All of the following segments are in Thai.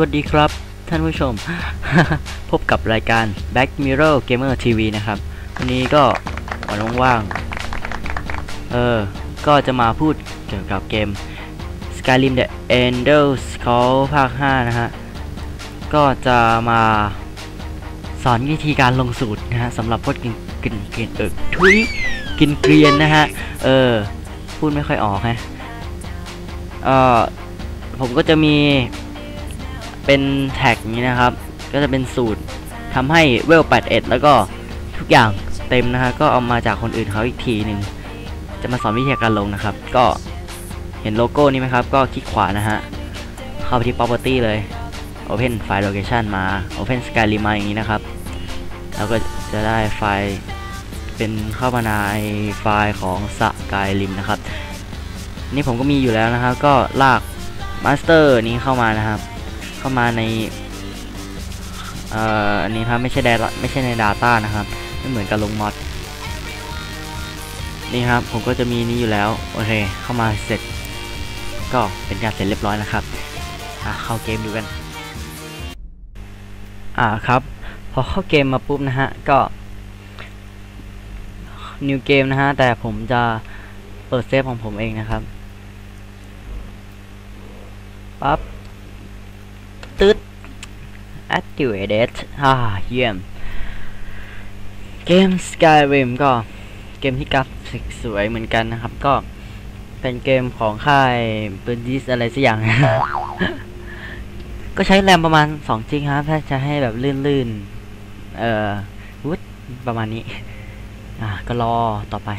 วัสดีครับ ท่านผู้ชม พบกับรายการ Back Mirror Gamer TV นะครับ วันนี้ก็วันว่างๆเออ ก็จะมาพูดเกี่ยวกับเกม Skyrim The Elder Scrolls ภาค 5 นะฮะ ก็จะมาสอนวิธีการลงสูตรนะฮะสำหรับพวกกินกินกินเออทุยกินเกรียนนะฮะ เออ พูดไม่ค่อยออกฮะเออผมก็จะมี เป็นแท็กนี้นะครับ ก็จะเป็นสูตรทำให้เวล 81 แล้วก็ทุกอย่างเต็มนะฮะก็เอามาจากคนอื่นเขาอีกทีหนึ่งจะมาสอนวิธีการลงนะครับ ก็เห็นโลโก้นี้ไหมครับ ก็คลิกขวานะฮะ เข้าไปที่ property เลย open file location มา open skyrim มาอย่างนี้นะครับ แล้วก็จะได้ไฟล์เป็นเข้ามาในไฟล์ของ skyrim นะครับ นี่ผมก็มีอยู่แล้วนะครับ ก็ลาก master นี้เข้ามานะครับ เข้ามาในเอ่ออันนี้ครับไม่ใช่ไดไม่ใช่ใน Data นะครับไม่เหมือนกับลงมอดนี่ครับผมก็จะมีนี้อยู่แล้วโอเคเข้ามาเสร็จ ก็เป็นการเสร็จเรียบร้อยนะครับอะเข้าเกมดูกันอ่าครับพอเข้าเกมมาปุ๊บนะฮะก็ new game นะฮะแต่ผมจะเปิดเซฟของผมเองนะครับปั๊บ ตึ๊ด activated อ่าเยี่ยม เกม Skyrim ก็เกมที่กราฟิกสวยเหมือนกันนะครับ ก็เป็นเกมของค่ายปืนดิสอะไรสักอย่าง ก็ใช้แรมประมาณ2จิกครับ ถ้าจะให้แบบลื่นๆ เอ่อวุฒประมาณนี้ อ่า ก็รอต่อไป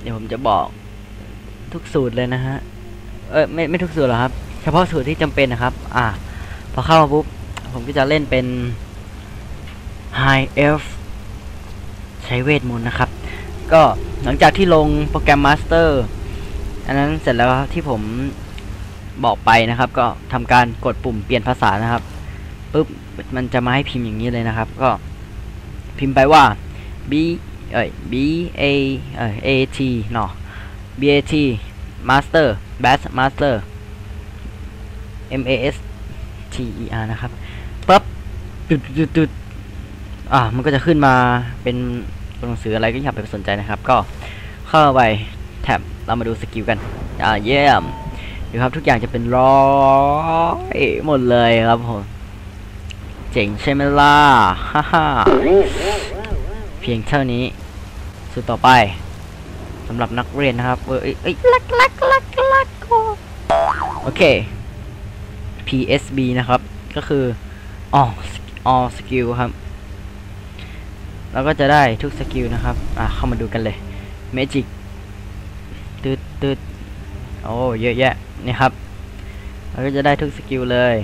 เดี๋ยวผมจะบอกทุกสูตรเลยนะฮะ เอ้ยไม่ไม่ทุกสูตรหรอครับ เฉพาะสูตรที่จำเป็นนะครับ อ่า พอเข้ามาปุ๊บ ผมก็จะเล่นเป็น High Elf ใช้เวทมนต์นะครับ ก็หลังจากที่ลงโปรแกรม Master อันนั้นเสร็จแล้วที่ผมบอกไปนะครับ ก็ทำการกดปุ่มเปลี่ยนภาษานะครับปุ๊บมันจะมาให้พิมพ์อย่างนี้เลยนะครับ ก็พิมพ์ไปว่า b เอ้ย b a เอ้ย a t เนาะ b a t master bass master m a s t e r นะครับปั๊บตึดตึดตึดอ่ามันก็จะขึ้นมาเป็นตัวหนังสืออะไรก็อย่าไปสนใจนะครับ ก็เข้าไปแท็บเรามาดูสกิลกัน อ่าเยี่ยมดูครับทุกอย่างจะเป็นร้อยหมดเลยครับผมเจ๋งใช่ไหมล่ะฮ่าฮ่าเพียงเท่านี้สุดต่อไปสำหรับนักเรียนนะครับเอ้ยเอ้ยลักลักลักลักโอเค PSB นะครับ ก็คืออ๋อ all skill ครับแล้วก็จะได้ทุกสกิลนะครับ อะ เข้ามาดูกันเลย Magic ตืดตืดโอ้เยอะแยะนี่ครับ เราก็จะได้ทุกสกิลเลย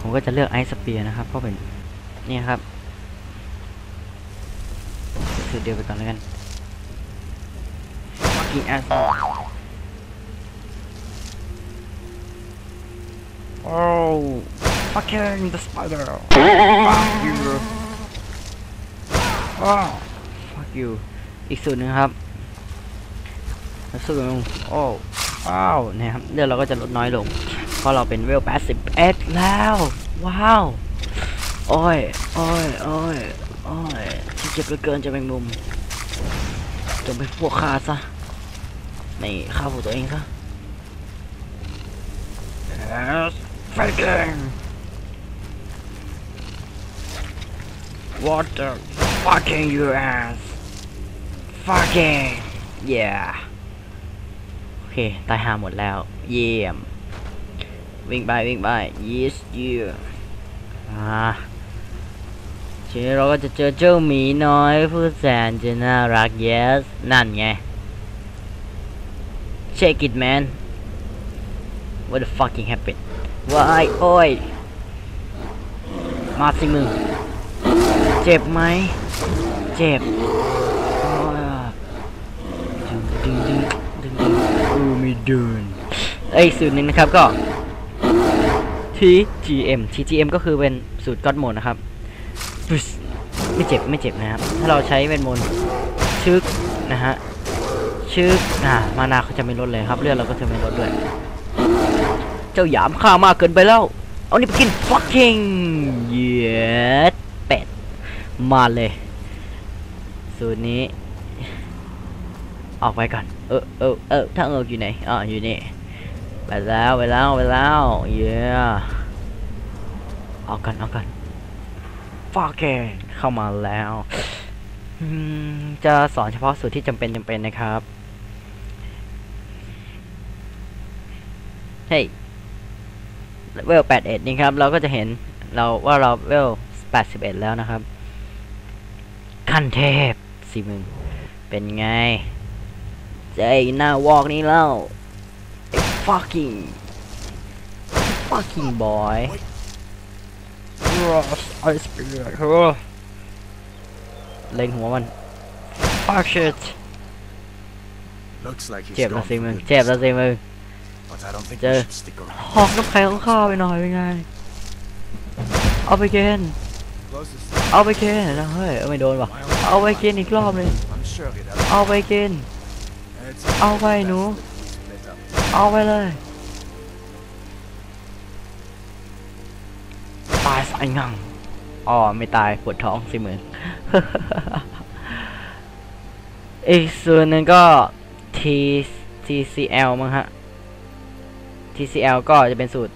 ผมก็จะเลือกไอซ์สเปียนะครับก็เป็น นี่ครับสูตรเดียวไปก่อนแล้วกัน fucking asshole Oh, fucking the spider. Fuck you. Oh, fuck you. อีกสูตรหนึงครับสูตรหนึงโอ้ว้าวนี่ยครับเลือดเราก็จะลดน้อยลง เพราะเราเป็นเวล81แล้ว ว้าว โอ้ย โอ้ย โอ้ย โอ้ยเจ็บเหลือเกินจะแมงมุมจงเป็นพวกขาซะนี่ฆ่าพวกตัวเองซะ Yes, fucking. What the fucking you ass? Fucking. Yeah. โอเค ตายหาหมดแล้ว เยี่ยม วิ่งไปวิ่งไป yes you อ่าทีนี้เราก็จะเจอเจ้าหมีน้อยผู้แสนจะน่ารัก yes นั่นไง Shake it man What the fucking happened ว้ายโอ้ย มาสิมึง เจ็บไหม เจ็บอ้ยดึงดึงดึงดึงดึงเออไม่เดินเอ้สูตรหนึ่งนะครับก็ TGM TGM ก็คือเป็นสูตรก้อนโหมดนะครับ ไม่เจ็บไม่เจ็บนะครับ ถ้าเราใช้เป็นมนชึกนะฮะชึกอ่ามานาเขาจะไม่ลดเลยครับ เลือดเราก็จะไม่ลดด้วย เจ้าหยามข้ามากเกินไปแล้ว เอานี่ไปกิน fucking เย็ดเป็ด มาเลย สูตรนี้ ออกไปก่อน เออเออเออทางเอออยู่ไหนอ๋ออยู่นี่ ไปแล้วไปแล้วไปแล้วเย้ออกกันออกกันฟาเกเข้ามาแล้วจะสอนเฉพาะสูตรที่จำเป็นจำเป็นนะครับเฮ้ เวล 81 นี่ครับ เราก็จะเห็นเราว่าเราเวล 81 แล้วนะครับ ขั้นเทพสิมึงเป็นไงเจไอ้หน้าวอกนี่เล่าไอ้ fucking fucking boy Yes I spirit เฮ้อเล็งหัวมัน fuck shit Looks like he's เจ็บแล้ว gone สิ for มึง good. เจ็บแล้วสิมึง But I don't think Chờ. we should stick around. หอกน้ำแข็งของข้าไปหน่อยเป็นไง เอาไปเกณฑ์ Closest เอาไปเกณฑ์แล้วเฮ้ยเอาไม่โดนว่ะเอาไปเกณฑ์อีกรอบหนึง I'm sure it helps. เอาไปเกณฑ์ It's เอาไปหนู best if we split up. เอาไปเลยตายสายงังอ๋อไม่ตายปวดท้องสิเหมือนอีกส่วนหนึ่งก็ T TCL มั้งฮะ TCL ก็จะเป็นสูตร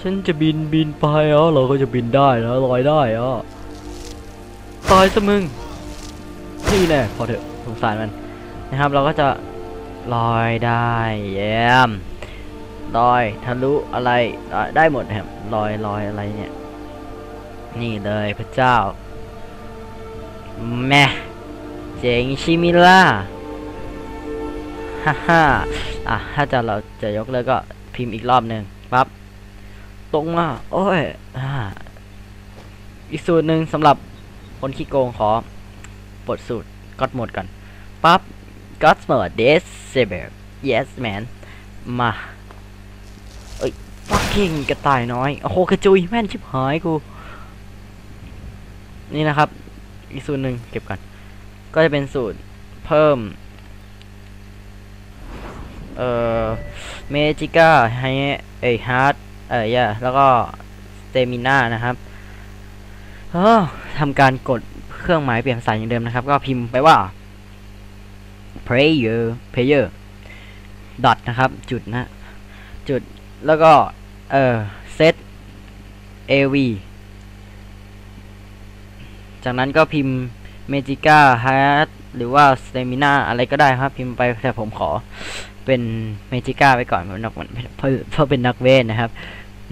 ฉันจะบินบินไปอ๋อเราก็จะบินได้แล้วลอยได้อ๋อตายซะมึงนี่แน่พอเถอะสงสารมันนะครับ เราก็จะลอยได้เยี่ยมลอยทะลุอะไรได้หมดนะครับลอยลอยอะไรเนี่ย นี่เลยพระเจ้าแม่เจ๋งชิมิล่า ฮ่าฮ่าอะถ้าจะเราจะยกเลิกก็พิมพ์อีกรอบหนึ่งปั๊บตรงมาโอ้ยอ่าอีกสูตรหนึ่งสำหรับคนขี้โกงขอปลดสูตรก็หมดก่อนปั๊บ got mode this saber yes man มาเอ้ย fucking กระต่ายน้อย โอ้โหกระจุยแม่นชิบหายกู นี่นะครับ อีกสูตรหนึ่งเก็บก่อนก็จะเป็นสูตรเพิ่ม เอ่อเมจิก้าไฮเอ้ฮาร์ดเอ่ยย่าแล้วก็สเตมิน่านะครับเออทำการกดเครื่องหมายเปลี่ยนภาษาอย่างเดิมนะครับ ก็พิมพ์ไปว่า player player dot นะครับ จุดนะจุดแล้วก็ เอ่อ set av จากนั้นก็พิมพ์ magica heart หรือว่า stamina อะไรก็ได้ครับ พิมพ์ไปแต่ผมขอเป็น magica ไปก่อนเพราะนักเพราะเป็นนักเวทนะครับ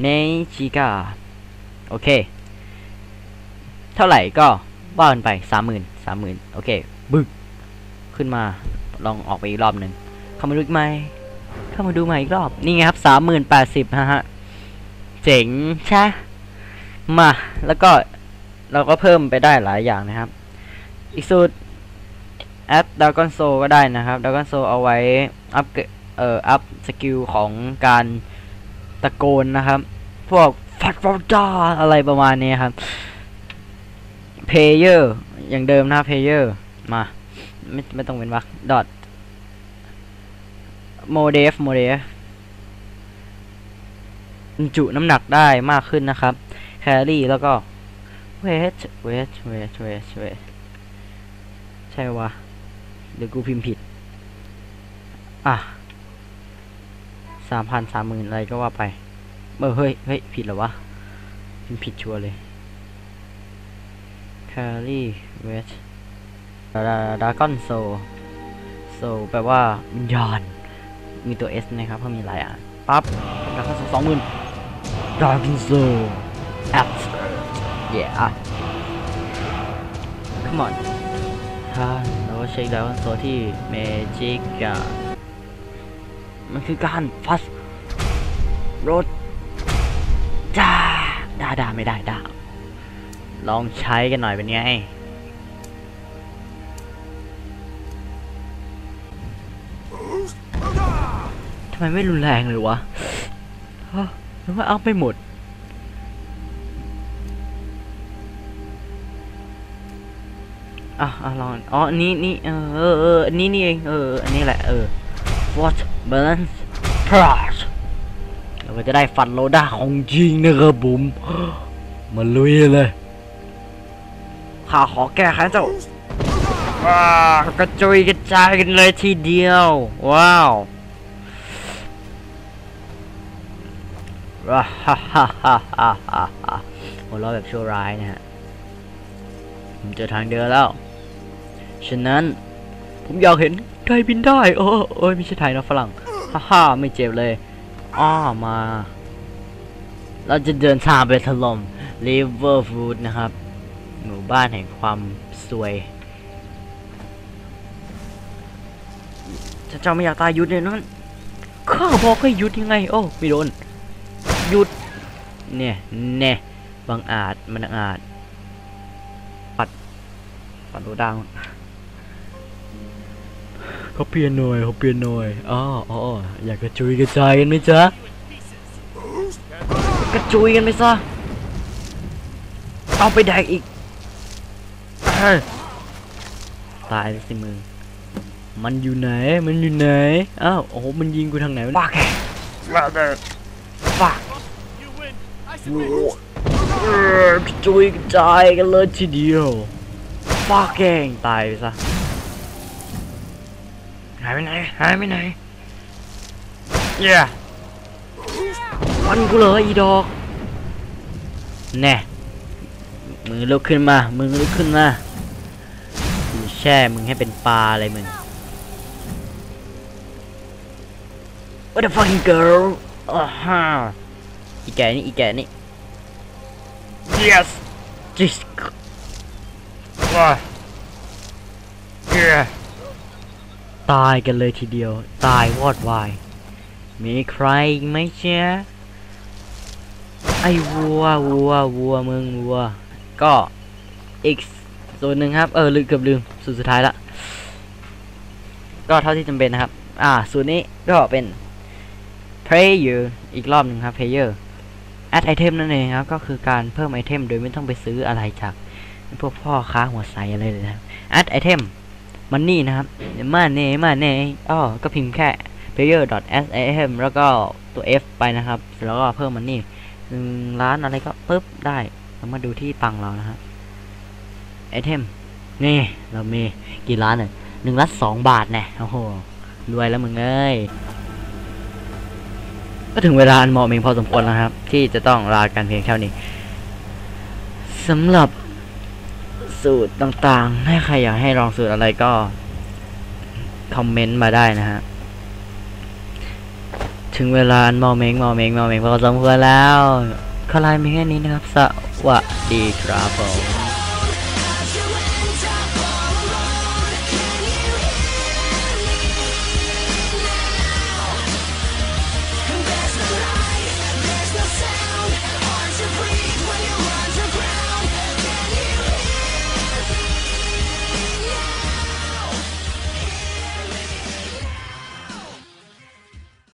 magica โอเค เท่าไหร่ก็ว่ากันไปสามหมื่นสามหมื่นโอเคบึกขึ้นมาลองออกไปอีกรอบหนึ่งเข้ามาดูไหมเข้ามาดูใหม่อีกรอบ นี่ไงครับสามหมื่นแปดสิบฮะเจ๋งใช่มา แล้วก็เราก็เพิ่มไปได้หลายอย่างนะครับ อีกสูตรแอดดากอนโซก็ได้นะครับดากอนโซเอาไว้อัพเอ่ออัพสกิลของการตะโกนนะครับ พวกฟัดฟอดาอะไรประมาณนี้ครับเพเยอร์อย่างเดิมนะเพเยอร์มาไม่ไม่ต้องเป็นวักดอทโมเดฟโมเดฟจุน้ำหนักได้มากขึ้นนะครับแครี่แล้วก็เวทเวทเวทเวทเวท ใช่วะหรือกูพิมพ์ผิด อะสามพันสามหมื่นอะไรก็ว่าไปเออเฮ้ยเฮ้ยผิดเหรอวะพิมพ์ผิดชัวร์เลยแครี่เวทดากอนโซโซแปลว่าวิญญาณมีตัว S นะครับเพราะมีหลายอะปั๊บดากอนโซสองหมื่นดากอนโซแอปเย่อะ come on ถ้าเราก็เช็คดากอนโซที่เมจิกอะมันคือการฟัสรถจ้าด่าด่าไม่ได้ด่าลองใช้กันหน่อยเป็นไงทำไมไม่รุนแรงเลยวะฮะหรือว่าเอาไปหมด อะอะลองอ๋อนนี้นี่เออเออเออนนี้นี่เองเอออันนี้แหละเออ what balance crash เราก็จะได้ฟันโลด้าของจริงนะครับผมมาลุยเลยข้าขอแก้แค้นเจ้าว้ากระจุยกระจายกันเลยทีเดียว ว้าวว้าฮ่าฮ่าฮ่าฮ่าฮ่าฮ่าหัวเราะแบบชั่วร้ายนะฮะผมเจอทางเดินแล้ว ฉะนั้น ผมอยากเห็นไทยบินได้ โอ้โอ้ยไม่ใช่ไทยนะฝรั่ง ฮ่าฮ่าไม่เจ็บเลยอ้อมา เราจะเดินทางไปถล่มลิเวอร์พูลนะครับ หมู่บ้านแห่งความสวยถ้าเจ้าไม่อยากตายหยุดเลยนั่นข้าบอกให้หยุดยังไง โอ้ไม่โดนหยุด เนี่ยแน่บังอาจมันอาจ ปัด ปัดดูดาว เขาเปลี่ยนหน่อยเขาเปลี่ยนหน่อยอ๋ออ๋ออยากกระจุยกระจายกันไหมจ๊ะกระจุยกันไปซะเอาไปแดกอีกเอ้ยตายไปสิมึง มันอยู่ไหน มันอยู่ไหน อ้าว โอ้โห มันยิงกูทางไหนวะฟากฟากโอ้โหเออกระจุยกระจายกันเลยทีเดียวฟากแกงตายไปซะ หายไปไหน หายไปไหนเย้ฟันกูเลยอีดอก แน่ มือลุกขึ้นมา มือลุกขึ้นมากูแช่มึงให้เป็นปลาอะไรมึง What the fucking girl อ่าฮะอีแกนี่ อีแกนี่ yes just ว้า yeah ตายกันเลยทีเดียว ตายวอดวาย มีใครไหมเชียไอ้วัววัววัวมึงวัว ก็อีกส่วนหนึ่งครับ เออลืมเกือบลืมส่วนสุดท้ายละ ก็เท่าที่จำเป็นนะครับ อ่า ส่วนนี้ก็เป็น player อีกรอบหนึ่งครับ player add item นั่นเองครับ ก็คือการเพิ่มไอเทมโดยไม่ต้องไปซื้ออะไรจาก พวกพ่อค้าหัวใสอะไรเลยนะ add item มันนี่นะครับมาเน่มาเน่อ้อก็พิมพ์แค่ player s m แล้วก็ตัว f ไปนะครับ แล้วก็เพิ่มมันนี่หนึ่งล้านอะไรก็ปุ๊บได้เรามาดูที่ตังเรานะฮะไอเทมนี่เรามีกี่ล้านเนี่ยหนึ่งล้านสองบาทแน่โอ้โหรวยแล้วมึงเอ้ยก็ถึงเวลาอันเหมาะเองพอสมควรแล้วครับ ที่จะต้องลากันเพียงแค่านี้สำหรับ สูตรต่างๆ ถ้าใครอยากให้ลองสูตรอะไรก็ คอมเมนต์มาได้นะฮะ ถึงเวลาอมอเมงมอเมงมอเมงพอสมควรแล้วขอลายมีแค่นี้นะครับ สวัสดีครับผม